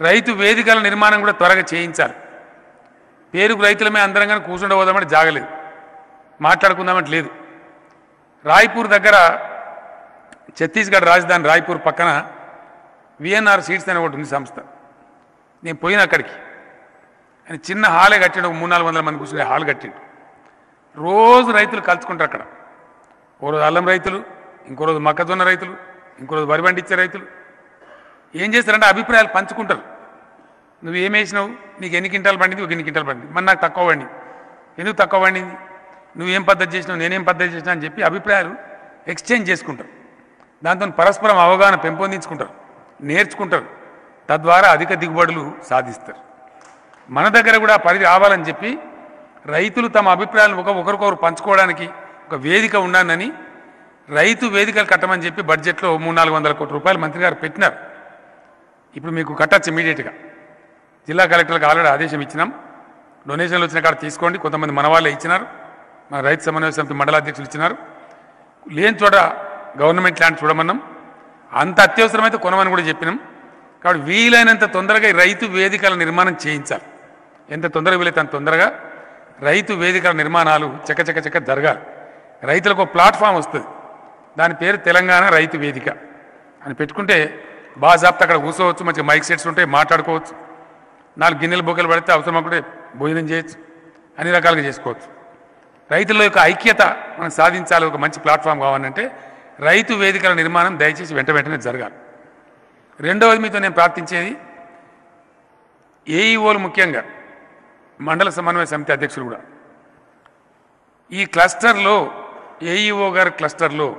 రైతు వేదికల నిర్మాణం కూడా త్వరగా చేయించాలి. పేరుకు రైతులమే అందరం కానీ కూర్చుండ పోదామంటే జాగలేదు. మాట్లాడుకుందామంటే లేదు. రాయ్పూర్ దగ్గర ఛత్తీస్గఢ్ రాజధాని రాయ్పూర్ పక్కన విఎన్ఆర్ సీట్స్ అని ఒకటి ఉంది సంస్థ. నేను పోయిన అక్కడికి. అని చిన్న హాలే కట్టిండు ఒక మూడు నాలుగు వందల మంది కూర్చునే హాల్ కట్టిండు. రోజు రైతులు కలుసుకుంటారు అక్కడ. ఓ రోజు అల్లం రైతులు ఇంకో రోజు మొక్కజొన్న రైతులు ఇంకో రోజు వరి పండించే రైతులు. ఏం చేస్తారంటే అభిప్రాయాలు పంచుకుంటారు. నువ్వు ఏం వేసినావు? నీకు ఎన్ని కింటాలు పండింది? ఒక ఎన్ని క్వింటాలు పండింది? మరి నాకు తక్కువ పండింది. ఎందుకు తక్కువ పండింది? నువ్వేం పద్ధతి చేసినావు? నేనేం పద్ధతి చేసినా అని చెప్పి అభిప్రాయాలు ఎక్స్చేంజ్ చేసుకుంటారు. దాంతో పరస్పరం అవగాహన పెంపొందించుకుంటారు. నేర్చుకుంటారు. తద్వారా అధిక దిగుబడులు సాధిస్తారు. మన దగ్గర కూడా పరిధి రావాలని చెప్పి రైతులు తమ అభిప్రాయాలను ఒక ఒకరికొకరు పంచుకోవడానికి ఒక వేదిక ఉన్నానని రైతు వేదికలు కట్టమని చెప్పి బడ్జెట్లో మూడు నాలుగు వందల కోట్ల రూపాయలు మంత్రి గారు పెట్టినారు. ఇప్పుడు మీకు కట్టచ్చు ఇమీడియట్గా జిల్లా కలెక్టర్లకు ఆల్రెడీ ఆదేశం ఇచ్చినాం. డొనేషన్లు వచ్చిన కాడ తీసుకోండి. కొంతమంది మన వాళ్ళే ఇచ్చినారు. మన రైతు సమన్వయ సమితి మండల అధ్యక్షులు ఇచ్చినారు. లేని చోట గవర్నమెంట్ ల్యాండ్ చూడమన్నాం. అంత అత్యవసరమైతే కొనమని కూడా చెప్పినాం. కాబట్టి వీలైనంత తొందరగా రైతు వేదికల నిర్మాణం చేయించాలి. ఎంత తొందరగా వీలైతే అంత తొందరగా రైతు వేదికల నిర్మాణాలు చకచక చక జరగాలి. రైతులకు ఒక ప్లాట్ఫామ్ వస్తుంది. దాని పేరు తెలంగాణ రైతు వేదిక. అని పెట్టుకుంటే బాజాప్తా అక్కడ కూర్చోవచ్చు మంచిగా మైక్ సెట్స్ ఉంటాయి మాట్లాడుకోవచ్చు. నాలుగు గిన్నెలు బొక్కలు పడితే అవసరం అనుకుంటే భోజనం చేయొచ్చు. అన్ని రకాలుగా చేసుకోవచ్చు. రైతుల యొక్క ఐక్యత మనం సాధించాలి ఒక మంచి ప్లాట్ఫామ్ కావాలంటే రైతు వేదికల నిర్మాణం దయచేసి వెంట వెంటనే జరగాలి. రెండవది మీతో నేను ప్రార్థించేది ఏఈఓలు ముఖ్యంగా మండల సమన్వయ సమితి అధ్యక్షులు కూడా. ఈ క్లస్టర్లో ఏఈఓ గారి క్లస్టర్లో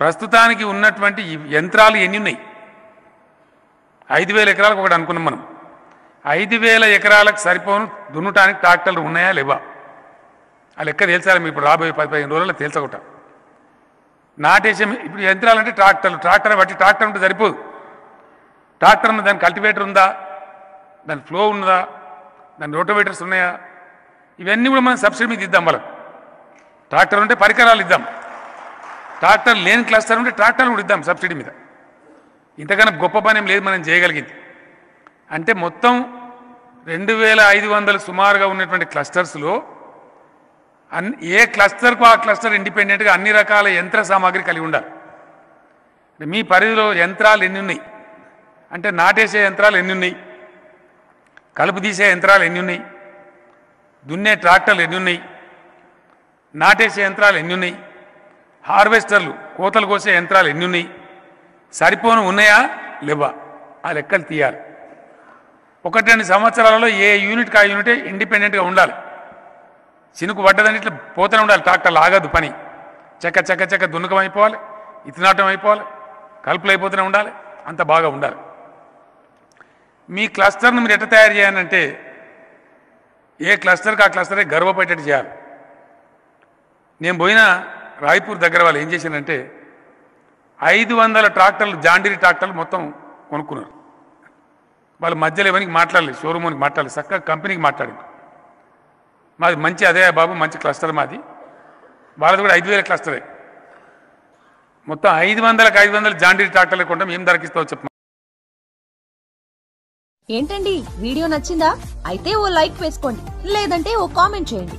ప్రస్తుతానికి ఉన్నటువంటి యంత్రాలు ఎన్ని ఉన్నాయి? ఐదు వేల ఎకరాలకు ఒకటి అనుకున్నాం మనం. ఐదు వేల ఎకరాలకు సరిపోను దున్నటానికి ట్రాక్టర్లు ఉన్నాయా లేవా? ఆ లెక్క తేల్చాలి మీరు ఇప్పుడు రాబోయే పది పదిహేను రోజుల్లో తేల్చగొట్ట నాటేసే ఇప్పుడు యంత్రాలు అంటే ట్రాక్టర్లు. ట్రాక్టర్ బట్టి ట్రాక్టర్ ఉంటే సరిపోదు. ట్రాక్టర్ ఉన్న దాని కల్టివేటర్ ఉందా? దాని ఫ్లో ఉన్నదా? దాని రోటోవేటర్స్ ఉన్నాయా? ఇవన్నీ కూడా మనం సబ్సిడీ మీద ఇద్దాం వాళ్ళకి. ట్రాక్టర్ ఉంటే పరికరాలు ఇద్దాం. ట్రాక్టర్ లేని క్లస్టర్ ఉంటే ట్రాక్టర్లు కూడా ఇద్దాం సబ్సిడీ మీద. ఇంతకన్నా గొప్ప పని ఏం లేదు మనం చేయగలిగింది. అంటే మొత్తం రెండు వేల ఐదు వందలు సుమారుగా ఉన్నటువంటి క్లస్టర్స్లో అన్ ఏ క్లస్టర్కు ఆ క్లస్టర్ ఇండిపెండెంట్గా అన్ని రకాల యంత్ర సామాగ్రి కలిగి ఉండాలి. అంటే మీ పరిధిలో యంత్రాలు ఎన్ని ఉన్నాయి? అంటే నాటేసే యంత్రాలు ఎన్ని ఉన్నాయి? కలుపు తీసే యంత్రాలు ఎన్ని ఉన్నాయి? దున్నే ట్రాక్టర్లు ఎన్ని ఉన్నాయి? నాటేసే యంత్రాలు ఎన్ని ఉన్నాయి హార్వెస్టర్లు కోతలు కోసే యంత్రాలు ఎన్ని ఉన్నాయి సరిపోను ఉన్నాయా? లేవా? ఆ లెక్కలు తీయాలి. ఒకటి రెండు సంవత్సరాలలో ఏ యూనిట్ కా యూనిటే ఇండిపెండెంట్గా ఉండాలి. చినుకు పడ్డదని ఇట్లా పోతూనే ఉండాలి. ట్రాక్టర్లు ఆగదు పని. చెక్క చెక్క చెక్క దున్నకం అయిపోవాలి. ఇతనాటం అయిపోవాలి. కలుపులు అయిపోతూనే ఉండాలి. అంత బాగా ఉండాలి. మీ క్లస్టర్ను మీరు ఎట్లా తయారు చేయాలంటే ఏ క్లస్టర్కి ఆ క్లస్టరే గర్వపడేటట్టు చేయాలి. నేను పోయిన రాయ్పూర్ దగ్గర వాళ్ళు ఏం చేశారంటే ఐదు వందల ట్రాక్టర్లు జాండీరి ట్రాక్టర్లు మొత్తం కొనుక్కున్నారు. వాళ్ళ మధ్యలో ఇవన్నీ మాట్లాడలేదు షోరూమ్కి మాట్లాడలేదు చక్కగా కంపెనీకి మాట్లాడింది. మాది మంచి అదే బాబు మంచి క్లస్టర్ మాది. వాళ్ళది కూడా ఐదు వేల క్లస్టరే. మొత్తం ఐదు వందలకు ఐదు వందల జాండీరి ట్రాక్టర్లు కొంటాం ఏం ధరకిస్తావు చెప్పు. ఏంటండి వీడియో నచ్చిందా? అయితే ఓ లైక్ వేసుకోండి లేదంటే ఓ కామెంట్ చేయండి.